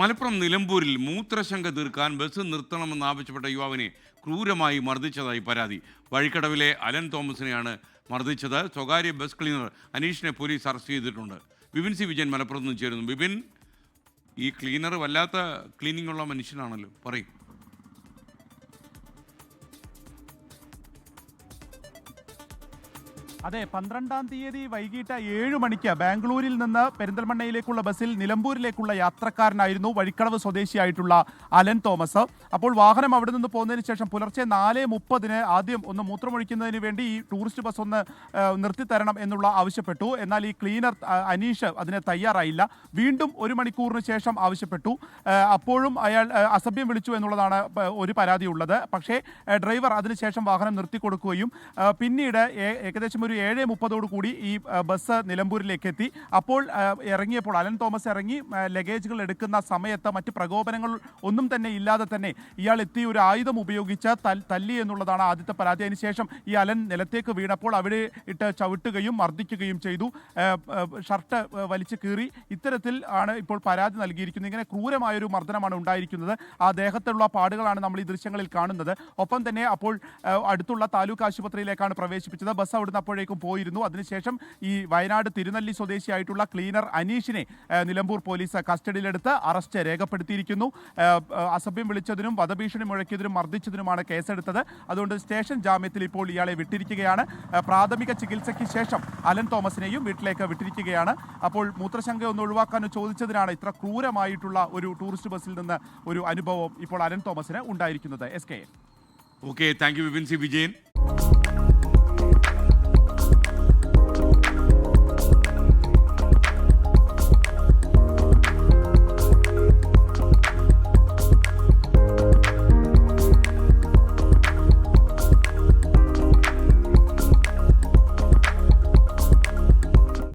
മലപ്പുറം നിലമ്പൂരിൽ മൂത്രശങ്ക തീർക്കാൻ ബസ് നിർത്തണമെന്ന് ആവശ്യപ്പെട്ട യുവാവിനെ ക്രൂരമായി മർദ്ദിച്ചതായി പരാതി. വഴിക്കടവിലെ അലൻ തോമസിനെയാണ് മർദ്ദിച്ചത്. സ്വകാര്യ ബസ് ക്ലീനർ അനീഷിനെ പോലീസ് അറസ്റ്റ് ചെയ്തിട്ടുണ്ട്. ബിപിൻ സി വിജയൻ മലപ്പുറത്ത് നിന്ന് ചേരുന്നു. ബിപിൻ ഈ ക്ലീനർ വല്ലാത്ത ക്ലീനിങ്ങുള്ള മനുഷ്യനാണല്ലോ. പറയും. അതെ പന്ത്രണ്ടാം തീയതി വൈകിട്ട് ഏഴ് മണിക്ക് ബാംഗ്ലൂരിൽ നിന്ന് പെരിന്തൽമണ്ണയിലേക്കുള്ള ബസ്സിൽ നിലമ്പൂരിലേക്കുള്ള യാത്രക്കാരനായിരുന്നു വഴിക്കടവ് സ്വദേശിയായിട്ടുള്ള അലൻ തോമസ്. അപ്പോൾ വാഹനം അവിടെ നിന്ന് പോകുന്നതിന് ശേഷം പുലർച്ചെ നാല് മുപ്പതിന് ആദ്യം ഒന്ന് മൂത്രമൊഴിക്കുന്നതിന് വേണ്ടി ഈ ടൂറിസ്റ്റ് ബസ് ഒന്ന് നിർത്തിത്തരണം എന്നുള്ള ആവശ്യപ്പെട്ടു. എന്നാൽ ഈ ക്ലീനർ അനീഷ് അതിന് തയ്യാറായില്ല. വീണ്ടും ഒരു മണിക്കൂറിന് ശേഷം ആവശ്യപ്പെട്ടു. അപ്പോഴും അയാൾ അസഭ്യം വിളിച്ചു എന്നുള്ളതാണ് ഒരു പരാതി ഉള്ളത് പക്ഷേ ഡ്രൈവർ അതിനുശേഷം വാഹനം നിർത്തി കൊടുക്കുകയും പിന്നീട് ഏകദേശം ഒരു ഏഴ് മുപ്പതോടു കൂടി ഈ ബസ് നിലമ്പൂരിലേക്ക് എത്തി അപ്പോൾ ഇറങ്ങിയപ്പോൾ അലൻ തോമസ് ഇറങ്ങി ലഗേജുകൾ എടുക്കുന്ന സമയത്ത് മറ്റ് പ്രകോപനങ്ങൾ ഒന്നും തന്നെ ഇല്ലാതെ തന്നെ ഇയാൾ എത്തി ഒരു ആയുധം ഉപയോഗിച്ച തല്ലി എന്നുള്ളതാണ് ആദ്യത്തെ പരാതി. അതിനുശേഷം ഈ അലൻ നിലത്തേക്ക് വീണപ്പോൾ അവിടെ ഇട്ട് ചവിട്ടുകയും മർദ്ദിക്കുകയും ചെയ്തു. ഷർട്ട് വലിച്ചു കീറി. ഇത്തരത്തിൽ ആണ് ഇപ്പോൾ പരാതി നൽകിയിരിക്കുന്നത്. ഇങ്ങനെ ക്രൂരമായൊരു മർദ്ദനമാണ് ഉണ്ടായിരിക്കുന്നത്. ആ ദേഹത്തുള്ള പാടുകളാണ് നമ്മൾ ഈ ദൃശ്യങ്ങളിൽ കാണുന്നത്. ഒപ്പം തന്നെ അപ്പോൾ അടുത്തുള്ള താലൂക്ക് ആശുപത്രിയിലേക്കാണ് പ്രവേശിപ്പിച്ചത്. ബസ് അവിടുന്ന് അപ്പോഴേക്കും പോയിരുന്നു. അതിനുശേഷം ഈ വയനാട് തിരുനെല്ലി സ്വദേശിയായിട്ടുള്ള ക്ലീനർ അനീഷിനെ നിലമ്പൂർ പോലീസ് കസ്റ്റഡിയിലെടുത്ത് അറസ്റ്റ് രേഖപ്പെടുത്തിയിരിക്കുന്നു. അസഭ്യം വിളിച്ചതിനും വധഭീഷണി മുഴക്കിയതിനും മർദ്ദിച്ചതിനുമാണ് കേസെടുത്തത്. അതുകൊണ്ട് സ്റ്റേഷൻ ജാമ്യത്തിൽ ഇപ്പോൾ ഇയാളെ വിട്ടിരിക്കുകയാണ്. പ്രാഥമിക ചികിത്സയ്ക്ക് ശേഷം അലൻ തോമസിനെയും വീട്ടിലേക്ക് വിട്ടിരിക്കുകയാണ്. അപ്പോൾ മൂത്രശങ്ക ഒന്ന് ഒഴിവാക്കാൻ ചോദിച്ചതിനാണ് ഇത്ര ക്രൂരമായിട്ടുള്ള ഒരു ടൂറിസ്റ്റ് ബസ്സിൽ നിന്ന് ഒരു അനുഭവം ഇപ്പോൾ അലൻ തോമസിന് ഉണ്ടായിരിക്കുന്നത്. S K okay thank you Vipin C Vijayan.